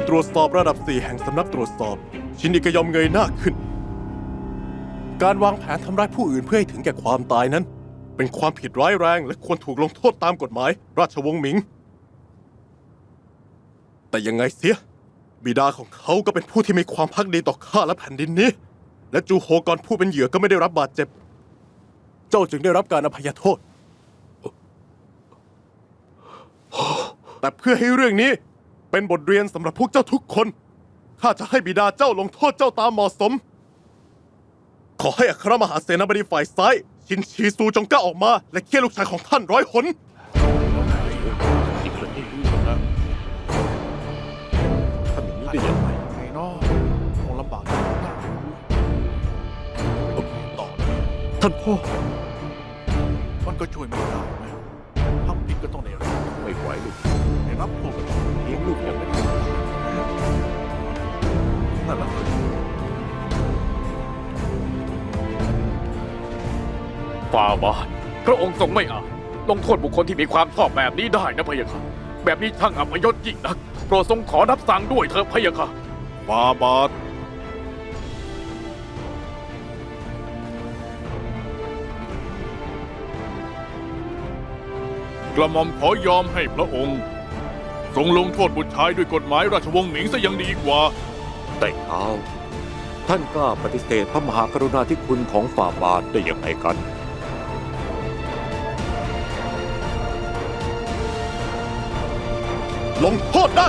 ผู้ตรวจสอบระดับสี่แห่งสำนักตรวจสอบ ชินอิกยอมเงยหน้าขึ้น การวางแผนทำร้ายผู้อื่นเพื่อให้ถึงแก่ความตายนั้น เป็นความผิดร้ายแรงและควรถูกลงโทษตามกฎหมาย ราชวงศ์หมิง แต่ยังไงเสีย บิดาของเขาก็เป็นผู้ที่มีความพักดีต่อข้าและแผ่นดินนี้ และจูโฮกรผู้เป็นเหยื่อก็ไม่ได้รับบาดเจ็บ เจ้าจึงได้รับการอภัยโทษ แต่เพื่อให้เรื่องนี้ เป็นบทเรียนสำหรับพวกเจ้าทุกคน ข้าจะให้บิดาเจ้าลงโทษเจ้าตามเหมาะสม ขอให้อัครมหาเสนาบดีฝ่ายซ้าย ชินชีซูจงก้าออกมา และเคี่ยลูกชายของท่านร้อยหนอีกคนทำอย่างนี้ได้ยังไงไงเนาะคงลำบากมากต่อเลยท่านพ่อ มันก็ช่วยไม่ได้นะทำผิดก็ต้องได้รับ ไม่ไหวลูกได้รับโทษก็เลี้ยงลูกอย่างนั้นั่นแหละฟาบาทพระองค์ทรงไม่อาจลงโทษบุคคลที่มีความชอบแบบนี้ได้นะพะยะค่ะ แบบนี้ช่างอัปยศยิ่งนัก โปรดทรงขอรับสั่งด้วยเถอะพะยะค่ะฟาบาท กระหม่อมขอยอมให้พระองค์ ทรงลงโทษบุตรชายด้วยกฎหมายราชวงศ์หนิงซะยังดีกว่า แต่เอาท่านกล้าปฏิเสธพระมหากรุณาธิคุณของฝ่าบาทได้อย่างไรกัน ลงโทษได้